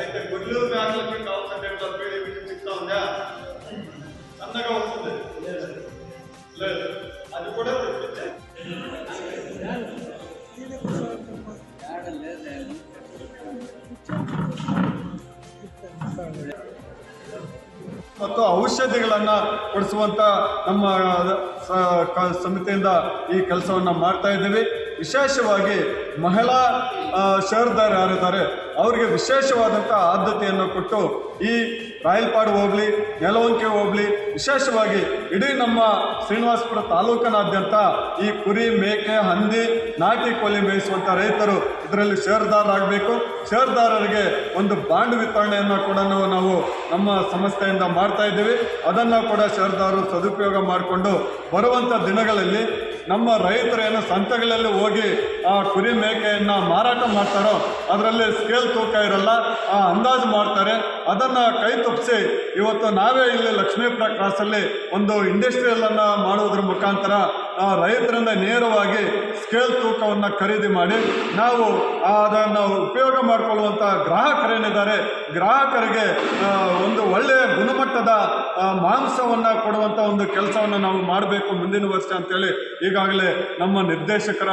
అయితే గుడ్లు మేకలకి కావాల్సిన టైంలో పేరు వినియోగించి ఇస్తా ఉందా అన్నగా వస్తుంది లేదు అది కూడా ಮತ್ತು ಔಷಧಿಗಳನ್ನು ಕೊಡಿಸುವಂತ ನಮ್ಮ ಸಮಿತಿಯಿಂದ ಈ ಕೆಲಸವನ್ನು ಮಾಡ್ತಾ ಇದ್ದೀವಿ. ವಿಶೇಷವಾಗಿ ಮಹಿಳಾ ಶೇರ್ದಾರ್ ಯಾರಿದ್ದಾರೆ? ಅವರಿಗೆ ವಿಶೇಷವಾದಂಥ ಆದ್ಯತೆಯನ್ನು ಕೊಟ್ಟು ಈ ರಾಯಲ್ಪಾಡು ಹೋಗಲಿ ನೆಲವಂಕೆ ಹೋಗಲಿ, ವಿಶೇಷವಾಗಿ ಇಡೀ ನಮ್ಮ ಶ್ರೀನಿವಾಸಪುರ ತಾಲೂಕಿನಾದ್ಯಂತ ಈ ಕುರಿ, ಮೇಕೆ, ಹಂದಿ, ನಾಟಿ ಕೋಳಿ ಮೇಯಿಸುವಂಥ ರೈತರು ಇದರಲ್ಲಿ ಷೇರುದಾರರಾಗಬೇಕು. ಷೇರುದಾರರಿಗೆ ಒಂದು ಬಾಂಡ್ ವಿತರಣೆಯನ್ನು ಕೂಡ ನಾವು ನಾವು ನಮ್ಮ ಸಂಸ್ಥೆಯಿಂದ ಮಾಡ್ತಾ ಇದ್ದೀವಿ. ಅದನ್ನು ಕೂಡ ಷೇರುದಾರರು ಸದುಪಯೋಗ ಮಾಡಿಕೊಂಡು ಬರುವಂಥ ದಿನಗಳಲ್ಲಿ ನಮ್ಮ ರೈತರು ಏನು ಸಂತೆಗಳಲ್ಲಿ ಹೋಗಿ ಆ ಕುರಿ ಮೇಕೆಯನ್ನು ಮಾರಾಟ ಮಾಡ್ತಾರೋ, ಅದರಲ್ಲಿ ಸ್ಕೇಲ್ ತೂಕ ಇರಲ್ಲ, ಆ ಅಂದಾಜು ಮಾಡ್ತಾರೆ. ಅದನ್ನು ಕೈ ತಪ್ಪಿಸಿ, ಇವತ್ತು ನಾವೇ ಇಲ್ಲಿ ಲಕ್ಷ್ಮೀ ಪ್ರಕಾಶಲ್ಲಿ ಒಂದು ಇಂಡಸ್ಟ್ರಿಯಲನ್ನು ಮಾಡುವುದ್ರ ಮುಖಾಂತರ ರೈತರಿಂದ ನೇರವಾಗಿ ಸ್ಕೇಲ್ ತೂಕವನ್ನು ಖರೀದಿ ಮಾಡಿ ನಾವು ಅದನ್ನು ಉಪಯೋಗ ಮಾಡಿಕೊಳ್ಳುವಂಥ ಗ್ರಾಹಕರೇನಿದ್ದಾರೆ ಗ್ರಾಹಕರಿಗೆ ಒಂದು ಒಳ್ಳೆಯ ಗುಣಮಟ್ಟದ ಆ, ಮಾಂಸವನ್ನು ಕೊಡುವಂಥ ಒಂದು ಕೆಲಸವನ್ನು ನಾವು ಮಾಡಬೇಕು ಮುಂದಿನ ವರ್ಷ ಅಂತೇಳಿ ಈಗಾಗಲೇ ನಮ್ಮ ನಿರ್ದೇಶಕರ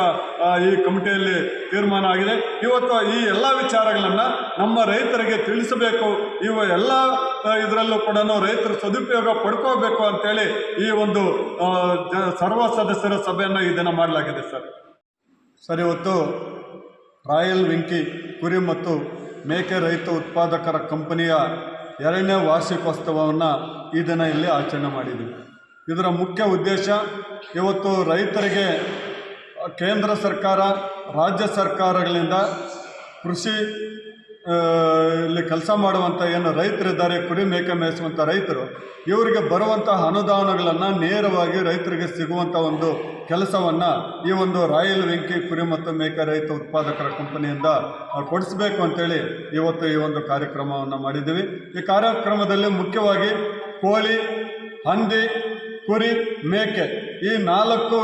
ಈ ಕಮಿಟಿಯಲ್ಲಿ ತೀರ್ಮಾನ ಆಗಿದೆ. ಇವತ್ತು ಈ ಎಲ್ಲ ವಿಚಾರಗಳನ್ನು ನಮ್ಮ ರೈತರಿಗೆ ತಿಳಿಸಬೇಕು. ಇವ ಎಲ್ಲ ಇದರಲ್ಲೂ ಕೂಡ ರೈತರು ಸದುಪಯೋಗ ಪಡ್ಕೋಬೇಕು ಅಂತೇಳಿ ಈ ಒಂದು ಸರ್ವ ಸದಸ್ಯರ ಸಭೆಯನ್ನು ಈ ದಿನ ಮಾಡಲಾಗಿದೆ ಸರ್. ಸರ್, ಇವತ್ತು ರಾಯಲ್ ವೆಂಕಿ ಕುರಿ ಮತ್ತು ಮೇಕೆ ರೈತ ಉತ್ಪಾದಕರ ಕಂಪನಿಯ ಎರಡನೇ ವಾರ್ಷಿಕೋತ್ಸವವನ್ನು ಈ ದಿನ ಇಲ್ಲಿ ಆಚರಣೆ ಮಾಡಿದ್ದೀವಿ ಇದರ ಮುಖ್ಯ ಉದ್ದೇಶ, ಇವತ್ತು ರೈತರಿಗೆ ಕೇಂದ್ರ ಸರ್ಕಾರ, ರಾಜ್ಯ ಸರ್ಕಾರಗಳಿಂದ ಕೃಷಿ ಇಲ್ಲಿ ಕೆಲಸ ಮಾಡುವಂಥ ಏನು ರೈತರಿದ್ದಾರೆ, ಕುರಿ ಮೇಕೆ ಮೇಯಿಸುವಂಥ ರೈತರು, ಇವರಿಗೆ ಬರುವಂಥ ಅನುದಾನಗಳನ್ನು ನೇರವಾಗಿ ರೈತರಿಗೆ ಸಿಗುವಂಥ ಒಂದು ಕೆಲಸವನ್ನು ಈ ಒಂದು ರಾಯಲ್ ವೆಂಕಿ ಕುರಿ ಮತ್ತು ಮೇಕೆ ರೈತ ಉತ್ಪಾದಕರ ಕಂಪನಿಯಿಂದ ಕೊಡಿಸ್ಬೇಕು ಅಂತೇಳಿ ಇವತ್ತು ಈ ಒಂದು ಕಾರ್ಯಕ್ರಮವನ್ನು ಮಾಡಿದ್ದೀವಿ. ಈ ಕಾರ್ಯಕ್ರಮದಲ್ಲಿ ಮುಖ್ಯವಾಗಿ ಕೋಳಿ, ಹಂದಿ, ಕುರಿ, ಮೇಕೆ ಈ ನಾಲ್ಕು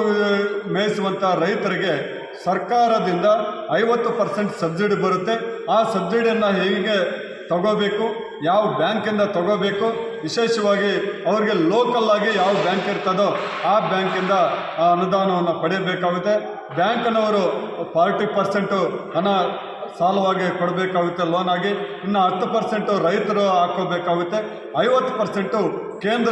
ಮೇಯಿಸುವಂಥ ರೈತರಿಗೆ ಸರ್ಕಾರದಿಂದ ಐವತ್ತು ಪರ್ಸೆಂಟ್ ಸಬ್ಸಿಡಿ ಬರುತ್ತೆ. ಆ ಸಬ್ಸಿಡಿಯನ್ನು ಹೇಗೆ ತಗೋಬೇಕು, ಯಾವ ಬ್ಯಾಂಕಿಂದ ತಗೋಬೇಕು, ವಿಶೇಷವಾಗಿ ಅವರಿಗೆ ಲೋಕಲ್ಲಾಗಿ ಯಾವ ಬ್ಯಾಂಕ್ ಇರ್ತದೋ ಆ ಬ್ಯಾಂಕಿಂದ, ಆ, ಅನುದಾನವನ್ನು ಪಡೆಯಬೇಕಾಗುತ್ತೆ. ಬ್ಯಾಂಕ್ನವರು ಫಾರ್ಟಿ ಪರ್ಸೆಂಟು ಹಣ ಸಾಲವಾಗಿ ಕೊಡಬೇಕಾಗುತ್ತೆ ಲೋನಾಗಿ ಇನ್ನು ಹತ್ತು ಪರ್ಸೆಂಟು ರೈತರು ಹಾಕೋಬೇಕಾಗುತ್ತೆ. ಐವತ್ತು ಪರ್ಸೆಂಟು ಕೇಂದ್ರ